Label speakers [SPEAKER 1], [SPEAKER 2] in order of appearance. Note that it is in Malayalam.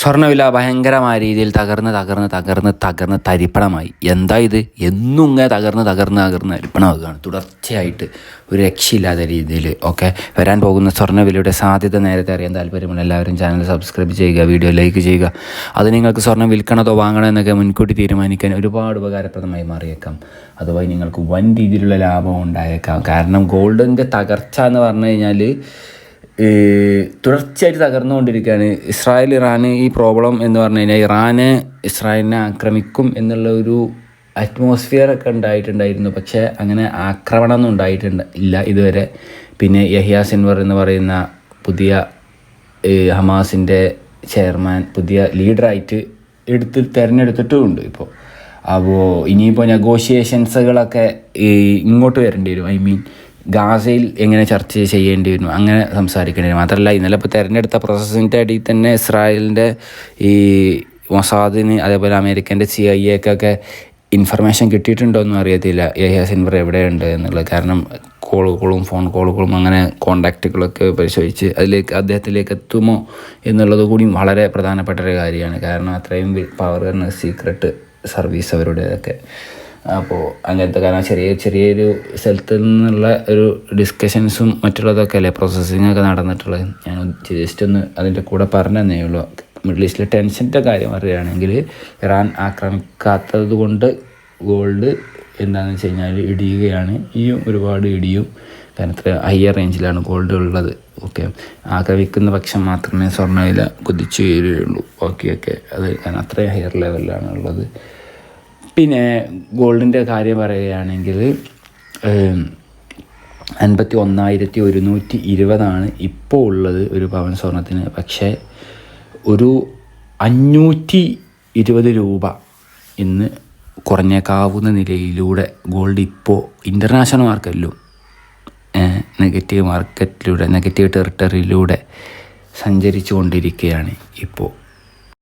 [SPEAKER 1] സ്വർണവില ഭയങ്കരമായ രീതിയിൽ തകർന്ന് തകർന്ന് തകർന്ന് തകർന്ന് തരിപ്പണമായി. എന്താ ഇത്? എന്നും ഇങ്ങനെ തകർന്ന് തകർന്ന് തകർന്ന് തരിപ്പണമാകുകയാണ് തുടർച്ചയായിട്ട് ഒരു രക്ഷയില്ലാത്ത രീതിയിൽ ഓക്കെ? വരാൻ പോകുന്ന സ്വർണവിലയുടെ സാധ്യത നേരത്തെ അറിയാൻ താല്പര്യമുള്ള എല്ലാവരും ചാനൽ സബ്സ്ക്രൈബ് ചെയ്യുക വീഡിയോ ലൈക്ക് ചെയ്യുക. അത് നിങ്ങൾക്ക് സ്വർണം വിൽക്കണതോ വാങ്ങണോ എന്നൊക്കെ മുൻകൂട്ടി തീരുമാനിക്കാൻ ഒരുപാട് ഉപകാരപ്രദമായി മാറിയേക്കാം. അതുവഴി നിങ്ങൾക്ക് വൻ രീതിയിലുള്ള ലാഭം ഉണ്ടായേക്കാം. കാരണം ഗോൾഡിന്റെ തകർച്ച എന്ന് പറഞ്ഞു കഴിഞ്ഞാൽ തുടർച്ചയായിട്ട് തകർന്നുകൊണ്ടിരിക്കുകയാണ്. ഇസ്രായേൽ ഇറാൻ ഈ പ്രോബ്ലം എന്ന് പറഞ്ഞു കഴിഞ്ഞാൽ ഇറാന് ഇസ്രായേലിനെ ആക്രമിക്കും എന്നുള്ള ഒരു അറ്റ്മോസ്ഫിയർ ഒക്കെ ഉണ്ടായിട്ടുണ്ടായിരുന്നു. പക്ഷേ അങ്ങനെ ആക്രമണമൊന്നും ഉണ്ടായിട്ടുണ്ട് ഇല്ല ഇതുവരെ. പിന്നെ യഹിയ സിൻവർ എന്ന് പറയുന്ന പുതിയ ഹമാസിന്റെ ചെയർമാൻ പുതിയ ലീഡറായിട്ട് എടുത്ത് തിരഞ്ഞെടുത്തിട്ടുമുണ്ട് ഇപ്പോൾ. അപ്പോൾ ഇനിയിപ്പോൾ നെഗോഷിയേഷൻസുകളൊക്കെ ഇങ്ങോട്ട് വരേണ്ടി വരും. ഐ മീൻ ഗാസയിൽ എങ്ങനെ ചർച്ച ചെയ്യേണ്ടി വരും അങ്ങനെ സംസാരിക്കേണ്ടി വരും മാത്രമല്ല ഇന്നലെ ഇപ്പോൾ തിരഞ്ഞെടുത്ത പ്രോസസ്സിന്റെ അടിയിൽ തന്നെ ഇസ്രായേലിന്റെ ഈ മൊസാദിന് അതേപോലെ അമേരിക്കന്റെ സി ഐ എക്കൊക്കെ ഇൻഫർമേഷൻ കിട്ടിയിട്ടുണ്ടോ എന്നും അറിയത്തില്ല. യഹ്യ സിൻവർ എവിടെയുണ്ട് എന്നുള്ളത്. കാരണം കോളുകളും ഫോൺ കോളുകളും അങ്ങനെ കോണ്ടാക്റ്റുകളൊക്കെ പരിശോധിച്ച് അതിലേക്ക് അദ്ദേഹത്തിലേക്ക് എത്തുമോ എന്നുള്ളത് കൂടി വളരെ പ്രധാനപ്പെട്ട ഒരു കാര്യമാണ്. കാരണം അത്രയും പവർ സീക്രട്ട് സർവീസ് അവരുടേതൊക്കെ അപ്പോൾ അങ്ങനത്തെ കാരണം ചെറിയ ചെറിയൊരു സ്ഥലത്ത് നിന്നുള്ള ഒരു ഡിസ്കഷൻസും മറ്റുള്ളതൊക്കെ അല്ലേ പ്രോസസ്സിങ് ഒക്കെ നടന്നിട്ടുള്ളത്? ഞാൻ ജസ്റ്റ് ഒന്ന് അതിന്റെ കൂടെ പറഞ്ഞതന്നേ ഉള്ളൂ. മിഡിൽ ഈസ്റ്റിലെ ടെൻഷന്റെ കാര്യം പറയുകയാണെങ്കിൽ ഇറാൻ ആക്രമിക്കാത്തത് കൊണ്ട് ഗോൾഡ് എന്താണെന്ന് വെച്ച് കഴിഞ്ഞാൽ ഇടിയുകയാണ്. ഇനിയും ഒരുപാട് ഇടിയും കാരണം ഇത്ര ഹയർ റേഞ്ചിലാണ് ഗോൾഡ് ഉള്ളത്. ഓക്കെ ആക്രമിക്കുന്ന പക്ഷം മാത്രമേ സ്വർണവില കുതിച്ചു വരികയുള്ളൂ ഓക്കെ ഓക്കെ അത് കാരണം അത്രയും ഹയർ ലെവലിലാണ് ഉള്ളത്. പിന്നെ ഗോൾഡിന്റെ കാര്യം പറയുകയാണെങ്കിൽ അൻപത്തി ഒന്നായിരത്തി ഒരുന്നൂറ്റി ഇരുപതാണ് ഇപ്പോൾ ഉള്ളത് ഒരു പവൻ സ്വർണത്തിന്. പക്ഷേ ഒരു അഞ്ഞൂറ്റി ഇരുപത് രൂപ ഇന്ന് കുറഞ്ഞേക്കാവുന്ന നിലയിലൂടെ ഗോൾഡ് ഇപ്പോൾ ഇന്റർനാഷണൽ മാർക്കറ്റിലും നെഗറ്റീവ് മാർക്കറ്റിലൂടെ നെഗറ്റീവ് ടെറിട്ടറിയിലൂടെ സഞ്ചരിച്ചു കൊണ്ടിരിക്കുകയാണ് ഇപ്പോൾ.